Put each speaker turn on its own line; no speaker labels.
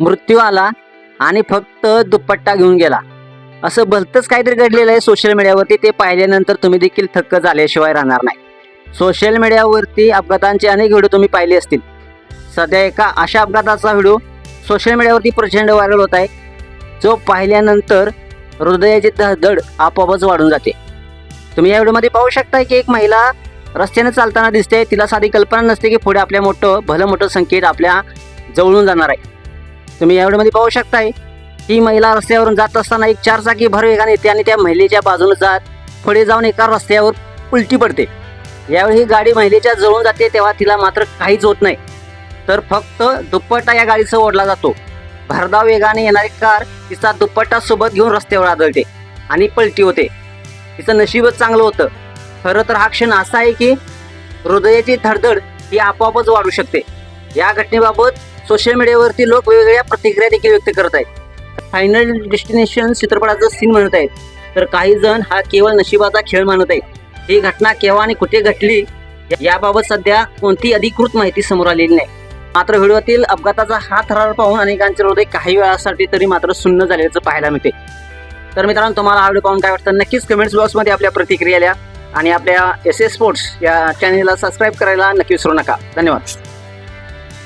मृत्यू आला आणि फक्त दुपट्टा घेऊन गेला. असं भलतंच काहीतरी घडलेलं आहे सोशल मीडियावरती ते पाहिल्यानंतर तुम्ही देखील थक्क झाल्याशिवाय राहणार नाही. सोशल मीडियावरती अपघातांचे अनेक व्हिडिओ तुम्ही पाहिले असतील. सध्या एका अशा अपघाताचा व्हिडिओ सोशल मीडियावरती प्रचंड व्हायरल होत आहे. जो पाहिल्यानंतर हृदयाची धडधड आपोआपच वाढून जाते. तुम्ही या व्हिडिओमध्ये पाहू शकता की एक महिला रस्त्याने चालताना दिसते. तिला साधी कल्पना नसते की पुढे आपल्या मोठं भलं मोठं संकेत आपल्या जवळून जाणार आहे. तुम्ही यावेळेमध्ये पाहू शकताय. ही महिला रस्त्यावरून जात असताना एक चारचाकी भर वेगाने येते आणि त्या महिलेच्या बाजूने जात पुढे जाऊन एका रस्त्यावर उलटी पडते. यावेळी ही गाडी महिलेच्या जवळून जाते तेव्हा तिला मात्र काहीच होत नाही. तर फक्त दुप्पटा या गाडीचा ओढला जातो. भरधाव वेगाने येणारी कार तिचा दुप्पट्टा सोबत घेऊन रस्त्यावर आदळते आणि पलटी होते. तिचं नशीबच चांगलं होतं. खरं तर हा क्षण असा आहे की हृदयाची धडधड ही आपोआपच वाढू शकते. या घटनेबाबत सोशल मीडियावरती लोक वेगवेगळ्या प्रतिक्रिया देखील व्यक्त करत आहेत. फायनल डेस्टिनेशन चित्रपटाचं सीन म्हणत आहेत. तर काही जण हा केवळ नशिबाचा खेळ मानत आहेत. ही घटना केव्हा आणि कुठे घडली याबाबत सध्या कोणती अधिकृत माहिती समोर आलेली नाही. मात्र व्हिडिओतील अपघाताचा हा थरार पाहून अनेकांचे हृदय काही वेळासाठी तरी मात्र सुन्न झाल्याचं पाहायला मिळते. तर मित्रांनो तुम्हाला हा व्हिडिओ पाहून काय वाटतं? नक्कीच कमेंट्स बॉक्समध्ये आपल्या प्रतिक्रिया आणि आपल्या एस एस स्पोर्ट्स या चॅनेलला सबस्क्राईब करायला नक्की विसरू नका. धन्यवाद.